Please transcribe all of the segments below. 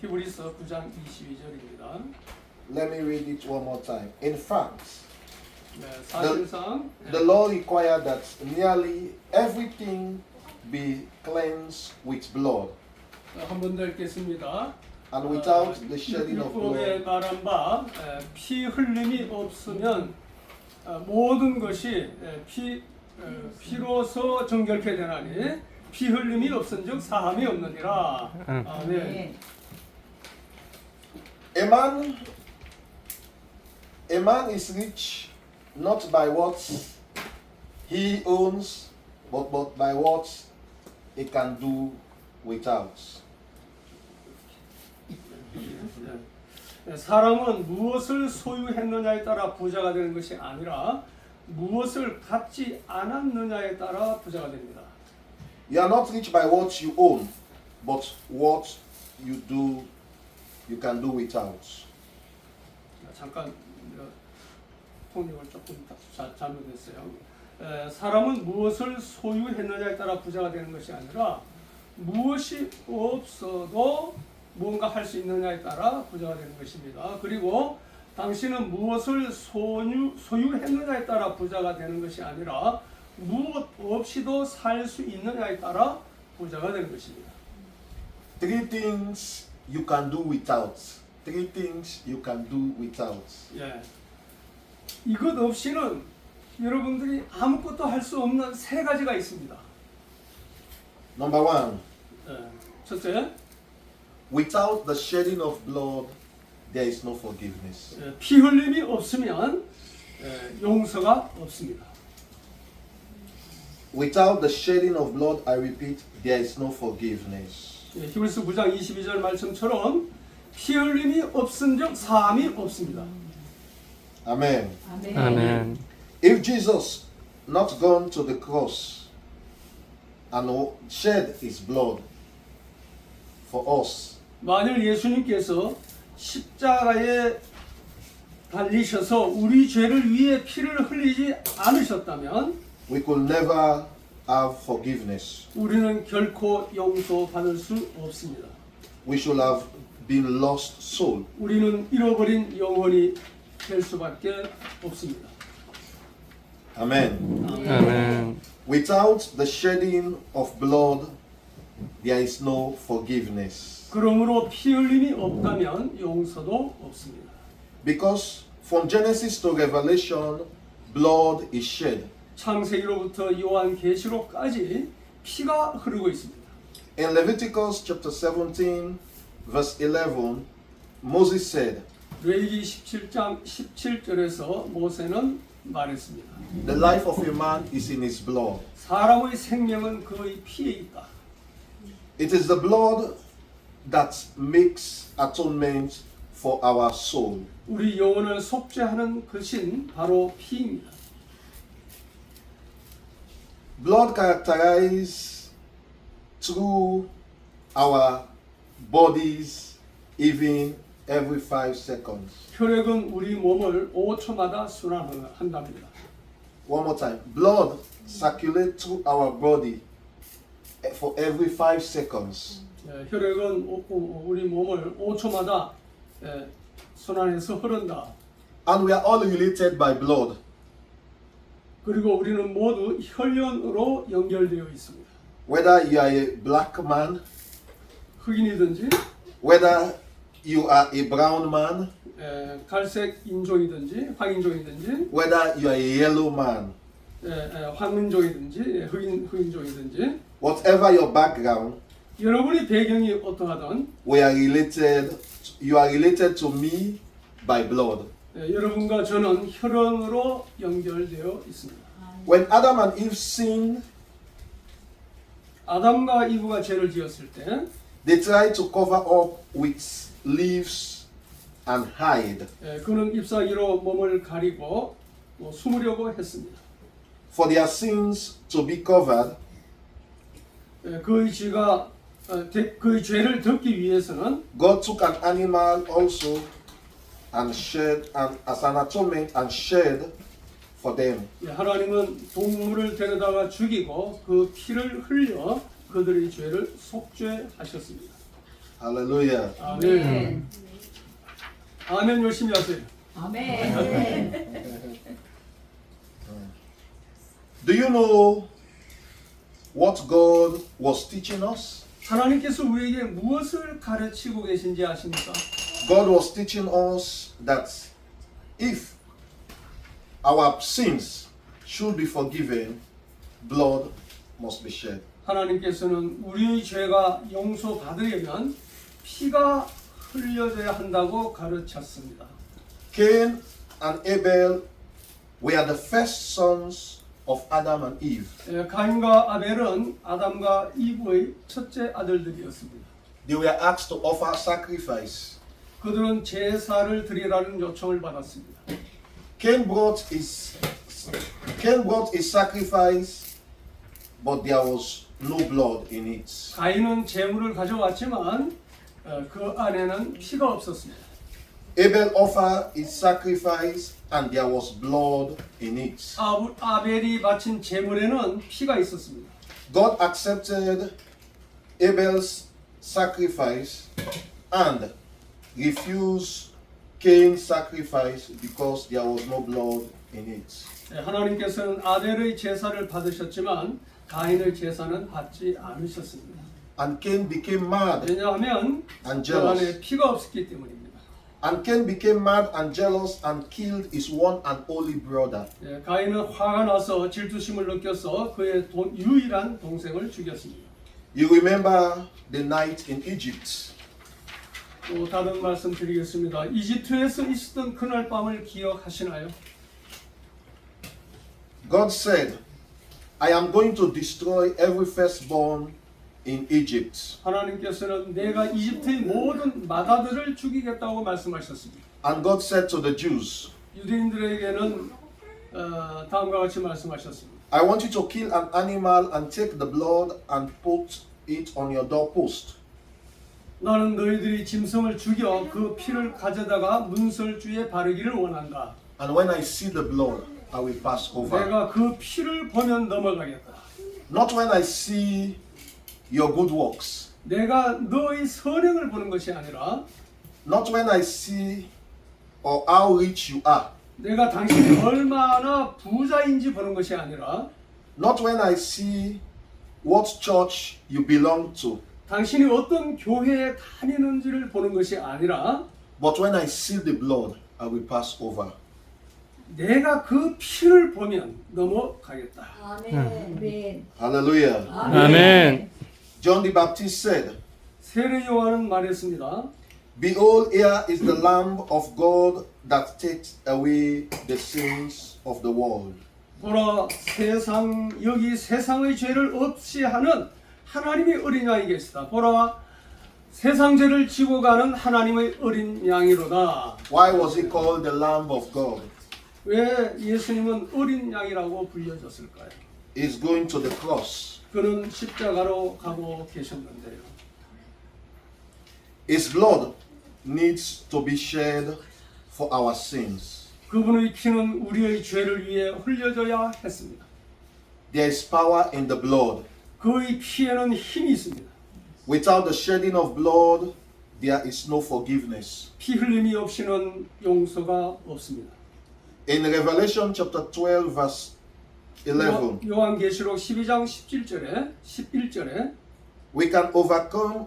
히브리서 9장 22절입니다. Let me read it one more time. In fact, 네, 사실상 the law required that nearly everything be cleansed with blood, 한번 더 읽겠습니다. and without the shedding of 율법에 blood, 말한 바 에, 피 흘림이 없으면 어, 모든 것이 에, 피 어, 피로서 정결케 되나니 피 흘림이 없은즉 사함이 없느니라. 아멘. A man, a man is rich not by what he owns, but but by what he can do without. 네, 사람은 무엇을 소유했느냐에 따라 부자가 되는 것이 아니라 무엇을 갖지 않았느냐에 따라 부자가 됩니다. You are not rich by what you own, but what you do, you can do without. 잠깐 어, 통역을 조금 자, 잘못했어요. 에, 사람은 무엇을 소유했느냐에 따라 부자가 되는 것이 아니라 무엇이 없어도 뭔가 할 수 있느냐에 따라 부자가 되는 것입니다. 그리고 당신은 무엇을 소유, 소유했느냐에 따라 부자가 되는 것이 아니라 무엇 없이도 살 수 있느냐에 따라 부자가 되는 것입니다. Three things you can do without. Three things you can do without. 예. 이것 없이는 여러분들이 아무것도 할 수 없는 세 가지가 있습니다. Number one, 예. 첫째, without the shedding of blood, there is no forgiveness. 예, 피 흘림이 없으면 예, 용서가 없습니다. Without the shedding of blood, I repeat, there is no forgiveness. 예, 히브리서 9장 22절 말씀처럼 피 흘림이 없은즉 사함이 없습니다. Amen. 아멘. 아멘. If Jesus not gone to the cross and shed his blood for us, 만일 예수님께서 십자가에 달리셔서 우리 죄를 위해 피를 흘리지 않으셨다면 we could never have forgiveness. 우리는 결코 용서받을 수 없습니다. We should have been lost soul. 우리는 잃어버린 영혼이 될 수밖에 없습니다. Amen. 아멘. Without the shedding of blood, there is no forgiveness. 그러므로 피 흘림이 없다면 용서도 없습니다. Because from Genesis to Revelation, blood is shed. 창세기로부터 요한 계시록까지 피가 흐르고 있습니다. In Leviticus chapter 17, verse 11, Moses said, 레위기 17장 17절에서 모세는 말했습니다. The life of a man is in his blood. 사람의 생명은 그의 피에 있다. It is the blood that makes atonement for our soul. 우리 영혼을 속죄하는 것인 바로 피입니다. Blood characterizes through our bodies even every five seconds. 혈액은 우리 몸을 5초마다 순환한답니다. One more time. Blood circulates through our body for every five seconds. 예, 혈액은 오- 오- 우리 몸을 5초마다 예, 순환해서 흐른다. And we are all related by blood. 그리고 우리는 모두 혈연으로 연결되어 있습니다. Whether you are a black man, 흑인이든지 whether you are a brown man, 예, 갈색 인종이든지 황인종이든지 whether you are a yellow man, 예, 예, 황민종이든지 예, 흑인 흑인종이든지 whatever your background, 여러분의 배경이 어떠하든 we are related. You are related to me by blood. 예, 여러분과 저는 혈연으로 연결되어 있습니다. When Adam and Eve sinned, 아담과 이브가 죄를 지었을 때 they tried to cover up with leaves and hide. 예, 그는 잎사귀로 몸을 가리고 뭐 숨으려고 했습니다. For their sins to be covered, 예, 그의 죄가 어, 대- 그의 죄를 덮기 위해서는 God took an animal also and shed and as an atonement and shed for them. 예, 하나님은 동물을 데려다가 죽이고 그 피를 흘려 그들의 죄를 속죄하셨습니다. Hallelujah. 아멘. 아멘 열심히 하세요. 아멘. Do you know what God was teaching us? 하나님께서 우리에게 무엇을 가르치고 계신지 아십니까? God was teaching us that if our sins should be forgiven, blood must be shed. 하나님께서는 우리의 죄가 용서받으려면 피가 흘려져야 한다고 가르쳤습니다. Cain and Abel were the first sons of Adam and Eve. 예, 가인과 아벨은 아담과 이브의 첫째 아들들이었습니다. They were asked to offer sacrifice. 그들은 제사를 드리라는 요청을 받았습니다. Cain brought his Cain brought his sacrifice, but there was no blood in it. 가인은 제물을 가져왔지만 어, 그 안에는 피가 없었습니다. Abel offered his sacrifice, and there was blood in it. 아, 아벨이 바친 제물에는 피가 있었습니다. God accepted Abel's sacrifice and refused Cain's sacrifice because there was no blood in it. 예, 하나님께서는 아벨의 제사를 받으셨지만 가인의 제사는 받지 않으셨습니다. And Cain became mad 왜냐하면 and 그 안에 jealous. 피가 없었기 때문입니다. And Cain became mad and jealous and killed his one and only brother. 예, 가인은 화가 나서 질투심을 느껴서 그의 동- 유일한 동생을 죽였습니다. You remember the night in Egypt. 또 다른 말씀 드리겠습니다. 이집트에서 있었던 그날 밤을 기억하시나요? God said, I am going to destroy every firstborn in Egypt. 하나님께서는 내가 이집트의 모든 마다들을 죽이겠다고 말씀하셨습니다. And God said to the Jews, 유대인들에게는 어, 다음과 같이 말씀하셨습니다. I want you to kill an animal and take the blood and put it on your doorpost. 나는 너희들이 짐승을 죽여 그 피를 가져다가 문설주에 바르기를 원한다. And when I see the blood, I will pass over. 내가 그 피를 보면 넘어가겠다. Not when I see your good works. 내가 너의 선행을 보는 것이 아니라 Not when I see or how rich you are. 내가 당신이 얼마나 부자인지 보는 것이 아니라 Not when I see what church you belong to. 당신이 어떤 교회에 다니는지를 보는 것이 아니라 But when I see the blood, I will pass over. 내가 그 피를 보면 넘어가겠다. 아멘. Hallelujah. 아멘. John the Baptist said, 세례 요한은 말했습니다. Behold, here is the Lamb of God that takes away the sins of the world. 보라 세상 여기 세상의 죄를 없이 하는 하나님의 어린 양이 계시다. 보라 세상 죄를 지고 가는 하나님의 어린 양이로다. Why was he called the Lamb of God? 왜 예수님은 어린 양이라고 불려졌을까요? He's going to the cross. 그는 십자가로 가고 계셨는데요. His blood needs to be shed for our sins. 그분의 피는 우리의 죄를 위해 흘려져야 했습니다. There is power in the blood. 그의 피에는 힘이 있습니다. Without the shedding of blood, there is no forgiveness. 피 흘림이 없이는 용서가 없습니다. In Revelation chapter 12, verse 11, 요- 요한계시록 12장 17절에 11절에 we can overcome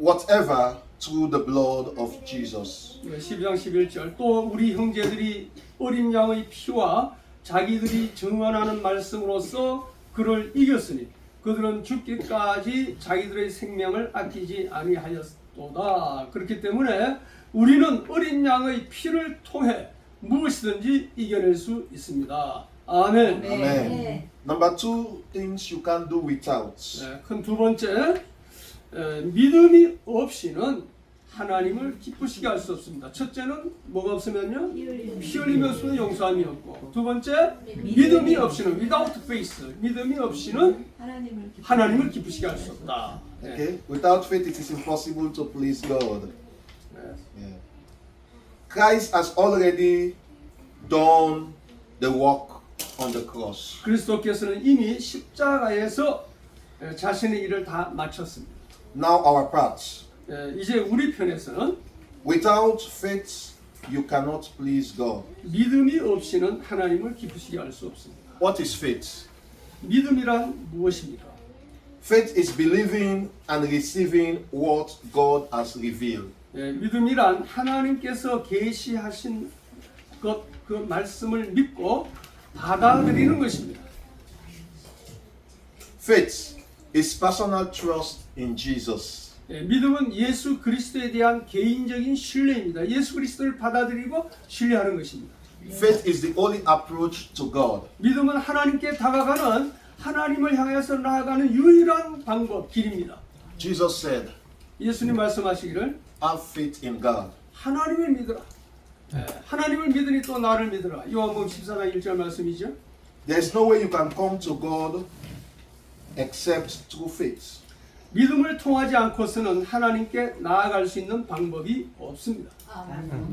whatever through the blood of Jesus. 12장 11절 또 우리 형제들이 어린 양의 피와 자기들이 증언하는 말씀으로써 그를 이겼으니 그들은 죽기까지 자기들의 생명을 아끼지 아니하였도다. 그렇기 때문에 우리는 어린 양의 피를 통해 무엇이든지 이겨낼 수 있습니다. 아멘. Amen. Number two things you can do without. 네, 큰두 번째 에, 믿음이 없이는 하나님을 기쁘시게 할 수 없습니다. 첫째는 뭐가 없으면요 피 흘림이 없으면 용서함이 없고 두 번째 믿음이 없이는 without faith 믿음이 없이는 하나님을 하나님을 기쁘시게 할 수 없다. 네. Okay? Without faith, it is impossible to please God. 네. Yeah. Christ has already done the work on the cross. 그리스도께서는 이미 십자가에서 에, 자신의 일을 다 마쳤습니다. Now our part. 예, 이제 우리 편에서는 Without faith, you cannot please God. 믿음이 없이는 하나님을 기쁘시게 할 수 없습니다. What is faith? 믿음이란 무엇입니까? Faith is believing and receiving what God has revealed. 예, 믿음이란 하나님께서 계시하신 것 그 말씀을 믿고 받아들이는 것입니다. Faith is personal trust in Jesus. 예, 믿음은 예수 그리스도에 대한 개인적인 신뢰입니다. 예수 그리스도를 받아들이고 신뢰하는 것입니다. Faith is the only approach to God. 믿음은 하나님께 다가가는 하나님을 향해서 나아가는 유일한 방법, 길입니다. Jesus said, 예수님 말씀하시기를 Have faith in God. 하나님을 믿으라. 예, 하나님을 믿으니 또 나를 믿으라. 요한복음 14장 1절 말씀이죠. There's no way you can come to God except through faith. 믿음을 통하지 않고서는 하나님께 나아갈 수 있는 방법이 없습니다.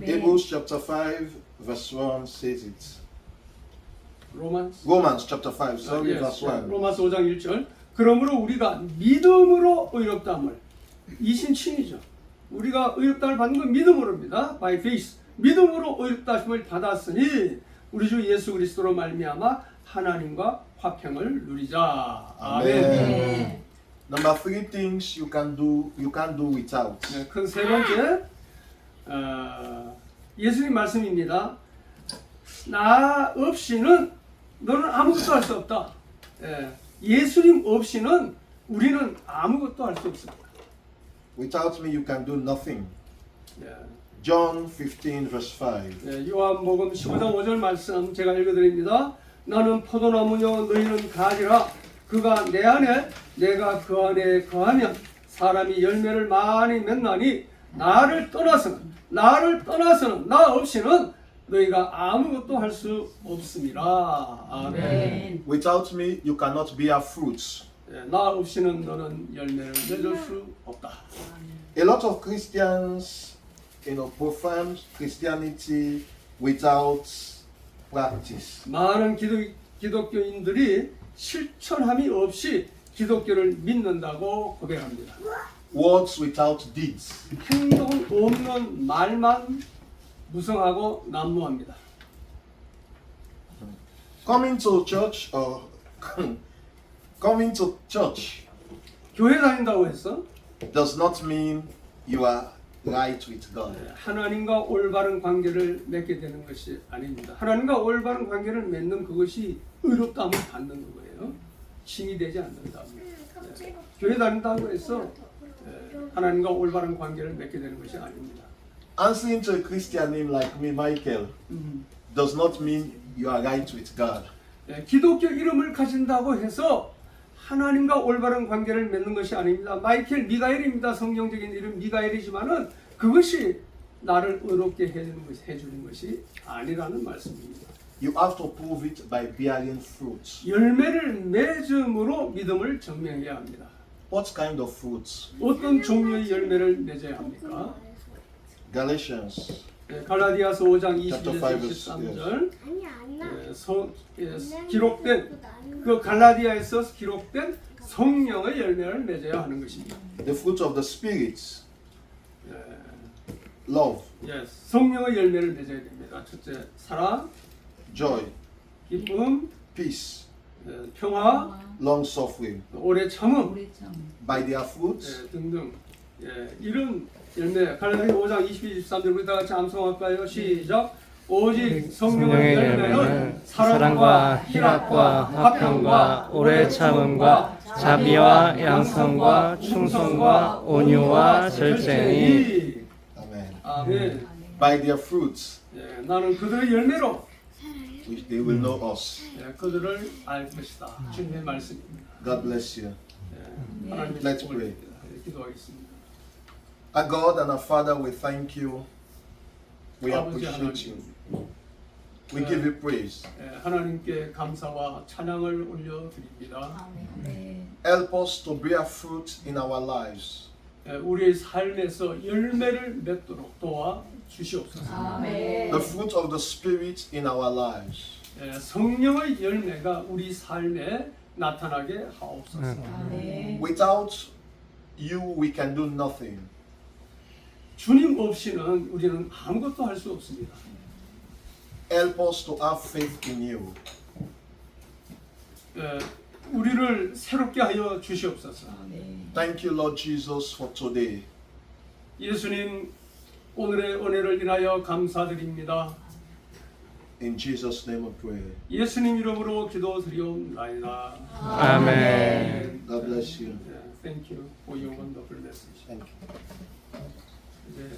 Hebrews chapter 5, verse 1 says it. 로마스 Romans chapter 5, sorry, 예, verse 1. 로마서 5장 1절. 그러므로 우리가 믿음으로 의롭다함을 이 신칭이죠. 우리가 의롭다함을 받는 건 믿음으로입니다. By faith. 믿음으로 의롭다심을 받았으니 우리 주 예수 그리스도로 말미암아 하나님과 화평을 누리자. 아멘. Amen. Number three things you can do you can do without. 네, 큰세 번째 어, 예수님 말씀입니다. 나 없이는 너는 아무것도 할 수 없다. 예, 예수님 없이는 우리는 아무것도 할 수 없습니다. Without me you can do nothing. 예, John 15 verse 5. 예, 요한복음 15장 5절 말씀 제가 읽어드립니다. 나는 포도나무요 너희는 가지라 그가 내 안에 내가 그 안에 거하면 사람이 열매를 많이 맺나니 나를 떠나서는 나를 떠나서는 나 없이는 너희가 아무것도 할 수 없습니다. 아멘. Without me you cannot bear fruits. 예, 나 없이는 너는 열매를 맺을 수 없다. A lot of Christians, you know, profess Christianity without practice. 많은 기독, 기독교인들이 실천함이 없이 기독교를 믿는다고 고백합니다. Words without deeds. 행동 없는 말만 무성하고 난무합니다. Coming to church or coming to church 교회 다닌다고 해서 does not mean you are right with God. 하나님과 올바른 관계를 맺게 되는 것이 아닙니다. 하나님과 올바른 관계를 맺는 그것이 의롭다함을 받는 거예요. 칭이 되지 않는다. 네. 교회 다닌다고 해서 예, 하나님과 올바른 관계를 맺게 되는 것이 아닙니다. Answering to a Christian name like me, Michael, 음, does not mean you are right with God. 예, 기독교 이름을 가진다고 해서 하나님과 올바른 관계를 맺는 것이 아닙니다. 마이켈 미가엘입니다. 성경적인 이름 미가엘이지만은 그것이 나를 의롭게 해주는 것이 해주는 것이 아니라는 말씀입니다. You have to prove it by bearing fruits. 열매를 맺음으로 믿음을 증명해야 합니다. What kind of fruits? 어떤 종류의 열매를 맺어야 합니까? Galatians 예, 갈라디아서 5장 Chapter 22절 five is- 23절. 아니 안 나. 예, 성- 예, 기록된 그 갈라디아에서 기록된 성령의 열매를 맺어야 하는 것입니다. The fruit of the Spirit. 예, love, 예, 성령의 열매를 맺어야 됩니다. 첫째, 사랑, joy, 기쁨, peace, 예, 평화, long suffering. 오래 참음. By their fruits, 예, 등등. 예, 이런 열매 갈라디아 5장 22, 23절 우리 다 같이 암송할까요? 시작 오직 성령의 열매는 사랑과 희락과 화평과 오래 참음과 자비와 양성과 충성과 온유와 절제니 Amen. 아멘. By their fruits, 예, 나는 그들의 열매로 which they will know us. 예, 그들을 알 것이다. 주님의 말씀입니다. God bless you. 예, Let's pray. 기도하겠습니다. Our God and our Father, we thank you. We 아버지 appreciate 하나님, you. We give you praise. 예, 하나님께 감사와 찬양을 올려드립니다. 네. Help us to bear fruit in our lives. 예, 우리의 삶에서 열매를 맺도록 도와 주시옵소서. 아멘. The fruit of the Spirit in our lives. 예, 성령의 열매가 우리 삶에 나타나게 하옵소서. 아멘. Without you, we can do nothing. 주님 없이는 우리는 아무것도 할 수 없습니다. Help us to have faith in you. 예, 우리를 새롭게 하여 주시옵소서. Thank you, Lord Jesus, for today. 예수님 오늘의 은혜를 인하여 감사드립니다. In Jesus' name we pray. 예수님 이름으로 기도드리옵나이다. 아멘. God bless you. 예, Thank you for your wonderful message. Thank you. 이제